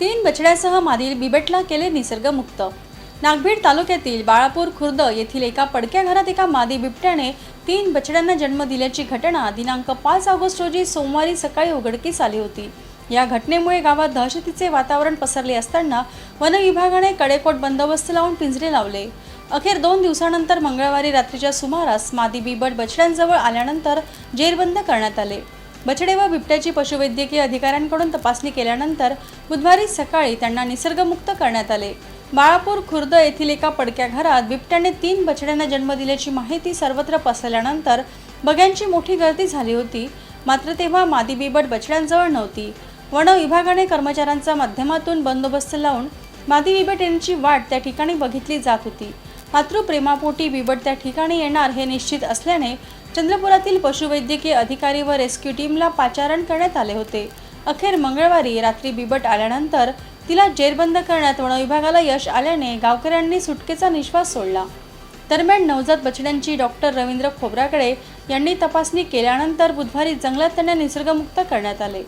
तीन बछड्यासह मादी बिबटला केले निसर्गमुक्त. नागभीड तालुक्यातील बाळापूर खुर्द येथील एका पडक्या घरात एका मादी बिबट्याने तीन बछड्यांना जन्म दिल्याची घटना दिनांक पाच ऑगस्ट रोजी सोमवारी सकाळी उघडकीस आली होती. या घटनेमुळे गावात दहशतीचे वातावरण पसरले असताना वन विभागाने कडेकोट बंदोबस्त लावून पिंजरे लावले. अखेर दोन दिवसानंतर मंगळवारी रात्रीच्या सुमारास मादी बिबट बछड्यांजवळ आल्यानंतर जेरबंद करण्यात आले. बछडे व बिबट्याची पशुवैद्यकीय अधिकाऱ्यांकडून तपासणी केल्यानंतर बुधवारी सकाळी त्यांना निसर्गमुक्त करण्यात आले. बाळापूर खुर्द येथील एका पडक्या घरात बिबट्याने तीन बछड्यांना जन्म दिल्याची माहिती सर्वत्र पसरल्यानंतर बघ्यांची मोठी गर्दी झाली होती. मात्र तेव्हा मादी बिबट बछड्यांजवळ नव्हती. वन विभागाने कर्मचाऱ्यांच्या माध्यमातून बंदोबस्त लावून मादी बिबट यांची वाट त्या ठिकाणी बघितली जात होती. मातृप्रेमापोटी बिबट त्या ठिकाणी येणार हे निश्चित असल्याने चंद्रपुरातील पशुवैद्यकीय अधिकारी व रेस्क्यू टीमला पाचारण करण्यात आले होते. अखेर मंगळवारी रात्री बिबट आल्यानंतर तिला जेरबंद करण्यात वनविभागाला यश आल्याने गावकऱ्यांनी सुटकेचा निश्वास सोडला. दरम्यान नवजात बछड्यांची डॉक्टर रवींद्र खोबराकडे यांनी तपासणी केल्यानंतर बुधवारी जंगलात त्यांना निसर्गमुक्त करण्यात आले.